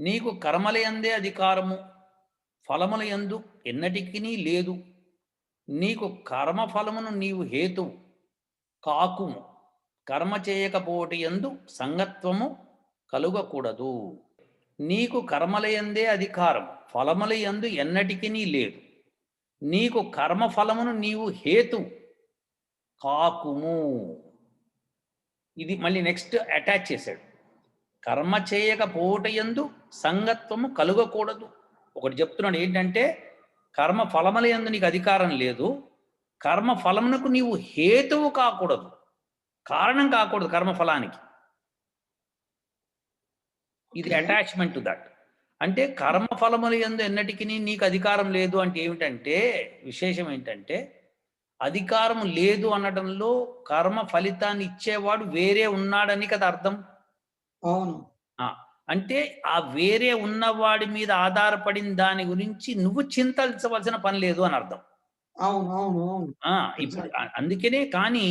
నీకు కర్మలయందే అధికారము ఫలముల యందు ఎన్నటికి లేదు. నీకు కర్మ ఫలమును నీవు హేతువు కాకుము. కర్మ చేయకపోటి యందు సంగత్వము కలుగకూడదు. నీకు కర్మలయందే అధికారం ఫలముల యందు ఎన్నటికి లేదు. నీకు కర్మ ఫలమును నీవు హేతు కాకుము. ఇది మళ్ళీ నెక్స్ట్ అటాచ్ చేశాడు. కర్మ చేయకపోవటయందు సంగత్వము కలుగకూడదు. ఒకటి చెప్తున్నాడు ఏంటంటే కర్మ ఫలముల యందు నీకు అధికారం లేదు. కర్మ ఫలమునకు నీవు హేతువు కాకూడదు. కారణం కాకూడదు కర్మ ఫలానికి. ఇది. అటాచ్మెంట్ టు దట్ అంటే కర్మ ఫలముల యందు ఎన్నటికి నీకు అధికారం లేదు అంటే ఏమిటంటే విశేషం ఏంటంటే అధికారం లేదు అనడంలో కర్మ ఫలితాన్ని ఇచ్చేవాడు వేరే ఉన్నాడని కదా అర్థం? అవును. అంటే ఆ వేరే ఉన్నవాడి మీద ఆధారపడిన దాని గురించి నువ్వు చింతల్చవలసిన పని లేదు అని అర్థం. అవును అవును అవును. ఆ ఇప్పుడు అందుకనే కానీ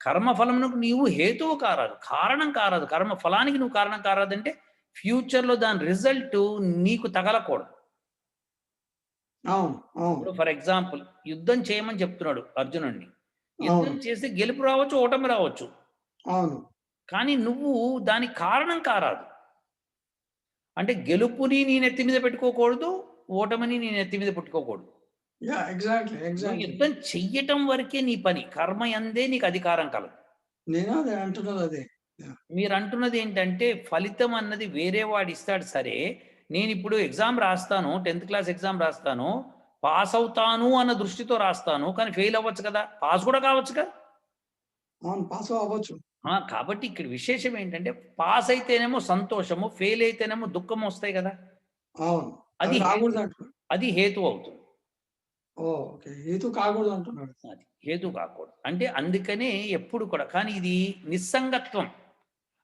కర్మఫలమునకు నీవు హేతువు కారాదు కారణం కారాదు. కర్మ ఫలానికి నువ్వు కారణం కారాదంటే ఫ్యూచర్లో దాని రిజల్ట్ నీకు తగలకూడదు. అవును అవును. ఇప్పుడు ఫర్ ఎగ్జాంపుల్ యుద్ధం చేయమని చెప్తున్నాడు అర్జునుడిని యుద్ధం. చేస్తే గెలుపు రావచ్చు ఓటమి రావచ్చు. అవును. కానీ నువ్వు దానికి కారణం కారాదు. అంటే గెలుపుని నీ నెత్తి మీద పెట్టుకోకూడదు ఓటమిని నీ నెత్తి మీద పెట్టుకోకూడదు. యుద్ధం చెయ్యటం వరకే నీ పని కర్మ అందే నీకు అధికారం కలదు. నేను అదే అంటున్నది అదే. మీరు అంటున్నది ఏంటంటే ఫలితం అన్నది వేరే వాడు ఇస్తాడు సరే నేను ఇప్పుడు ఎగ్జామ్ రాస్తాను టెన్త్ క్లాస్ ఎగ్జామ్ రాస్తాను పాస్ అవుతాను అన్న దృష్టితో రాస్తాను కానీ ఫెయిల్ అవ్వచ్చు కదా? పాస్ కూడా కావచ్చు కదా పాస్ అవ్వచ్చు. కాబట్టి ఇక్కడ విశేషం ఏంటంటే పాస్ అయితేనేమో సంతోషము ఫెయిల్ అయితేనేమో దుఃఖం వస్తాయి కదా. అవును. అది అది హేతు అవుతుంది. హేతు కాకూడదు అంటున్నాడు. అది హేతు కాకూడదు. అంటే అందుకనే ఎప్పుడు కూడా కానీ ఇది నిస్సంగత్వం.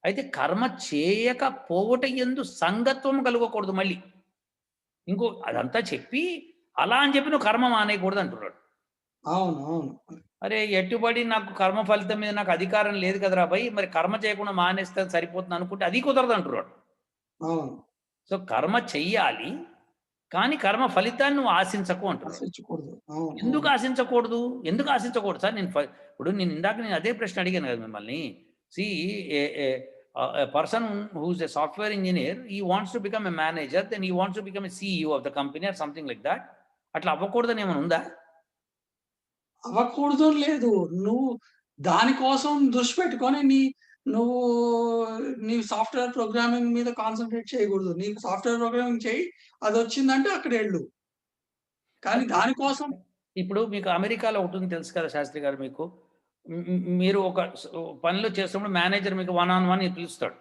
అయితే కర్మ చేయకపోవట ఎందు సంగత్వం కలగకూడదు మళ్ళీ. ఇంకో అదంతా చెప్పి అలా అని చెప్పి నువ్వు కర్మ మానేయకూడదు అంటున్నాడు. అవును అవును. అరే ఎట్టుబడి నాకు కర్మ ఫలితం మీద నాకు అధికారం లేదు కదరా భయ్. మరి కర్మ చేయకుండా మానేస్తే సరిపోతుంది అనుకుంటే అది కుదరదు అంటున్నాడు. సో కర్మ చెయ్యాలి కానీ కర్మ ఫలితాన్ని నువ్వు ఆశించకు అంటున్నాడు. ఎందుకు ఆశించకూడదు? ఎందుకు ఆశించకూడదు? సార్ నేను ఇప్పుడు నేను ఇందాక నేను అదే ప్రశ్న అడిగాను కదా మిమ్మల్ని. See person who's a software engineer he wants to become a manager then he wants to become a CEO of the company or something like that అట్లా అవ్వకూడదని ఏమైనా ఉందా? అవ్వకూడదు లేదు. నువ్వు దానికోసం దృష్టి పెట్టుకొని నీ నువ్వు నీ సాఫ్ట్వేర్ ప్రోగ్రామింగ్ మీద కాన్సన్ట్రేట్ చేయకూడదు. నీకు సాఫ్ట్వేర్ ప్రోగ్రామింగ్ చేయి అది వచ్చిందంటే అక్కడ వెళ్ళు. కానీ దానికోసం ఇప్పుడు మీకు అమెరికాలో ఒకటి ఉంది తెలుసు కదా శాస్త్రి గారు మీకు. మీరు ఒక పనిలో చేస్తున్నప్పుడు మేనేజర్ మీకు వన్ ఆన్ వన్ పిలుస్తాడు.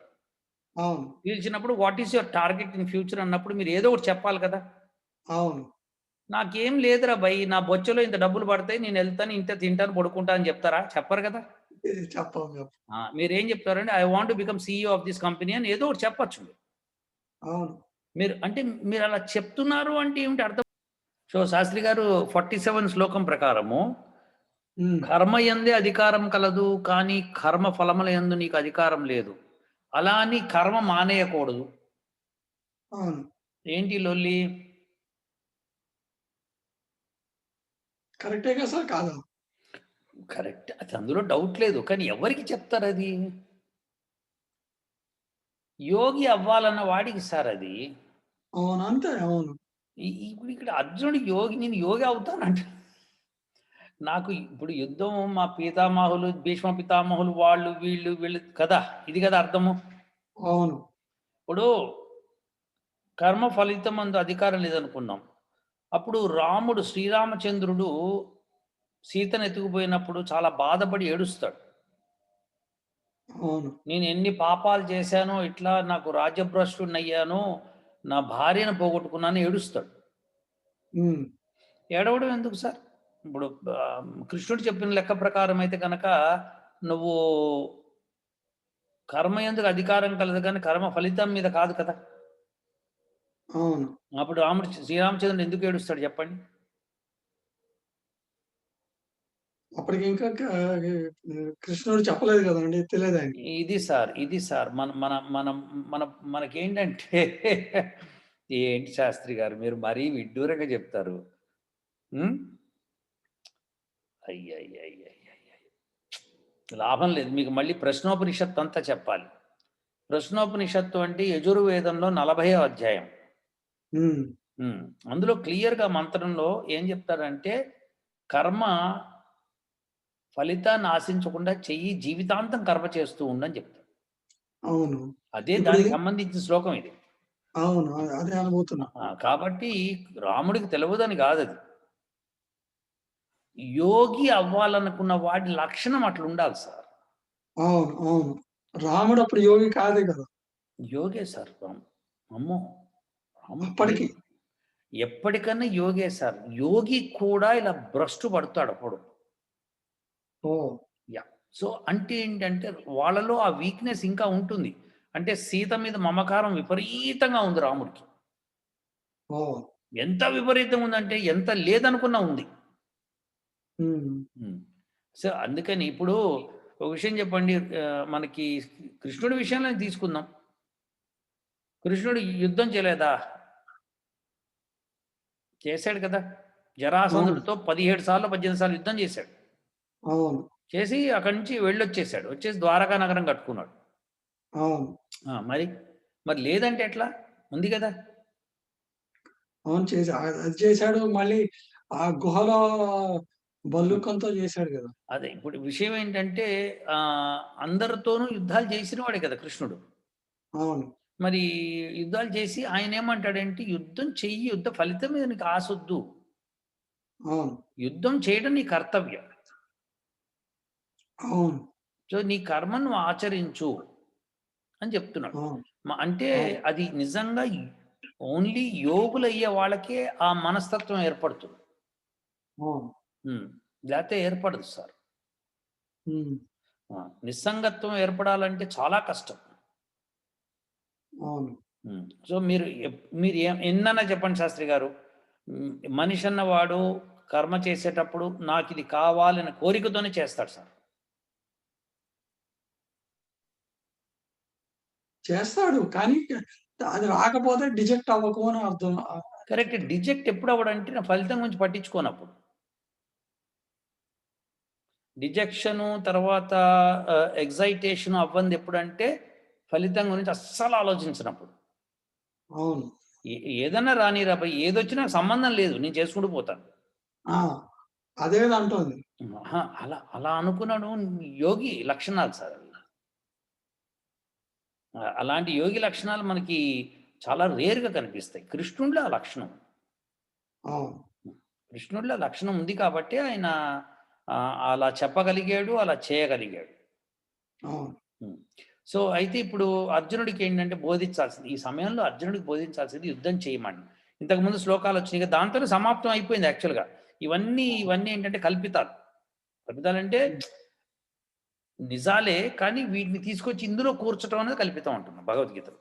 అవును. పిలిచినప్పుడు what is your target in future అన్నప్పుడు మీరు ఏదో ఒకటి చెప్పాలి కదా. అవును. నాకేం లేదురా భయ్ నా బొచ్చలో ఇంత డబ్బులు పడతాయి నేను వెళ్తాను ఇంత తింటాను పడుకుంటా అని చెప్తారా? చెప్పరు కదా. మీరు ఏం చెప్తారంటే I want become CEO of this company అని ఏదో ఒకటి చెప్పచ్చు మీరు. అవును. మీరు అంటే మీరు అలా చెప్తున్నారు అంటే ఏమిటి అర్థం? సో శాస్త్రి గారు ఫార్టీ సెవెన్ శ్లోకం ప్రకారము కర్మ ఎందే అధికారం కలదు కానీ కర్మ ఫలముల యందు నీకు అధికారం లేదు. అలా అని కర్మ మానేయకూడదు. ఏంటి లొల్లి? కరెక్టే కదా సార్? కాదా? కరెక్ట్. అది అందులో డౌట్ లేదు. కానీ ఎవరికి చెప్తారు అది యోగి అవ్వాలన్న వాడికి సార్ అది. అవును. అంతే. అవును. ఇప్పుడు ఇక్కడ అర్జునుడు యోగి నేను యోగి అవుతానంట. నాకు ఇప్పుడు యుద్ధం మా పితామహులు భీష్మ పితామహులు వాళ్ళు వీళ్ళు వీళ్ళు కదా? ఇది కదా అర్థము? అవును. ఇప్పుడు కర్మ ఫలితం అందు అధికారం లేదనుకున్నాం. అప్పుడు రాముడు శ్రీరామచంద్రుడు సీతను ఎత్తుకుపోయినప్పుడు చాలా బాధపడి ఏడుస్తాడు. నేను ఎన్ని పాపాలు చేశానో ఇట్లా నాకు రాజ్యభ్రష్టునయ్యానో నా భార్యను పోగొట్టుకున్నాను ఏడుస్తాడు. ఏడవడం ఎందుకు సార్? ఇప్పుడు కృష్ణుడు చెప్పిన లెక్క ప్రకారం అయితే కనుక నువ్వు కర్మ ఎందుకు అధికారం కలదు కానీ కర్మ ఫలితం మీద కాదు కదా? అవును అప్పుడు రాముడు శ్రీరామచంద్రుడు ఎందుకు ఏడుస్తాడు చెప్పండి అప్పటికి ఇంకా కృష్ణుడు చెప్పలేదు కదండీ! తెలియదు. ఇది సార్. ఇది సార్. మన మన మనం మన మనకేంటంటే ఏంటి శాస్త్రి గారు మీరు మరీ విడ్డూరంగా చెప్తారు. లాభం లేదు. మీకు మళ్ళీ ప్రశ్నోపనిషత్తు అంతా చెప్పాలి. ప్రశ్నోపనిషత్తు అంటే యజుర్వేదంలో 40వ అధ్యాయం. అందులో క్లియర్‌గా మంత్రంలో ఏం చెప్తారంటే కర్మ ఫలితాన్ని ఆశించకుండా చెయ్యి జీవితాంతం కర్మ చేస్తూ ఉండు అని చెప్తారు. అవును. అదే దానికి సంబంధించిన శ్లోకం ఇది. అవును. అదే అనుభూతున్నా. కాబట్టి రాముడికి తెలవదని కాదది. యోగి అవ్వాలనుకున్న వాడి లక్షణం అట్లుండాలి సార్. అవును. అవును. రాముడు అప్పుడు యోగి కాదే కదా! యోగే సార్ రామ్. అమ్మో! అప్పటికి. ఎప్పటికన్నా యోగే సార్. యోగి కూడా ఇలా భ్రష్టు పడతాడు అప్పుడు. ఓహ్! యాహ్! సో, అంటే ఏంటంటే వాళ్ళలో ఆ వీక్‌నెస్ ఇంకా ఉంటుంది. అంటే సీత మీద మమకారం విపరీతంగా ఉంది రాముడికి. ఓహ్! ఎంత విపరీతంగా ఉందంటే ఎంత లేదనుకున్నా ఉంది. సో, అందుకని ఇప్పుడు ఒక విషయం చెప్పండి మనకి కృష్ణుడి విషయంలోనే తీసుకుందాం. కృష్ణుడు యుద్ధం చేయలేదా? చేశాడు కదా! జరాసంధుడితో 17 సార్లో, 18 సార్లు యుద్ధం చేశాడు. అవును. చేసి అక్కడి నుంచి వెళ్ళొచ్చేసాడు. వచ్చేసి ద్వారకా నగరం కట్టుకున్నాడు. అవును. ఆ! మరి? మరి లేదంటే ఎట్లా? ఉంది కదా! అవును. చేసా అది చేశాడు. మళ్ళీ ఆ గుహలో భల్లూకంతో చేశాడు కదా! అదే ఇప్పుడు విషయం ఏంటంటే ఆహ్, అందరితోనూ యుద్ధాలు చేసిన వాడే కదా కృష్ణుడు. అవును. మరి యుద్ధాలు చేసి ఆయనేమంటాడంటే యుద్ధం చెయ్యి. యుద్ధ ఫలితం మీద నీకు ఆశొద్దు. అవును. యుద్ధం చేయడం నీ కర్తవ్యం. సో, నీ కర్మను ఆచరించు అని చెప్తున్నాడు. అంటే. అది నిజంగా ఓన్లీ యోగులయ్యే వాళ్ళకే ఆ మనస్తత్వం ఏర్పడుతుంది. లేతే ఏర్పడదు సార్. నిస్సంగత్వం ఏర్పడాలంటే చాలా కష్టం. అవును. సో, మీరు మీరు ఎన్నన్నా చెప్పండి శాస్త్రి గారు. మనిషి అన్నవాడు కర్మ చేసేటప్పుడు నాకిది కావాలనే కోరికతోనే చేస్తాడు సార్. చేస్తాడు. కానీ అది రాకపోతే డిజెక్ట్ అవ్వకు అని అర్థం. కరెక్ట్. డిజెక్ట్ ఎప్పుడు అవ్వడంటే నా ఫలితం గురించి పట్టించుకోనప్పుడు. డిజెక్షను తర్వాత ఆహ్, ఎక్సైటేషన్ అవ్వంది ఎప్పుడంటే ఫలితం గురించి అస్సలు ఆలోచించనప్పుడు. అవును. ఏదన్నా రానీరా ఏదొచ్చినా సంబంధం లేదు. నేను చేసుకుంటూ పోతాను. ఆ! అదేదంటోంది. అహా! అలా అలా అనుకున్నాడు యోగి లక్షణాలు సార్! అలాంటి యోగి లక్షణాలు మనకి చాలా రేర్‌గా కనిపిస్తాయి. కృష్ణుడిలో ఆ లక్షణం. కృష్ణుడిలో ఆ లక్షణం ఉంది కాబట్టే ఆయన అలా చెప్పగలిగాడు. అలా చేయగలిగాడు. సో, అయితే ఇప్పుడు అర్జునుడికి ఏంటంటే బోధించాల్సింది ఈ సమయంలో అర్జునుడికి బోధించాల్సింది యుద్ధం చేయమని. ఇంతకుముందు శ్లోకాలొచ్చినాయి కదా! దాంతోనే సమాప్తం అయిపోయింది యాక్చువల్‌గా. ఇవన్నీ ఇవన్నీ ఏంటంటే కల్పితాలు. కల్పితాలంటే. నిజాలే. కానీ వీటిని తీసుకొచ్చి ఇందులో కూర్చటం అనేది కల్పితం అంటున్నాం భగవద్గీతలో.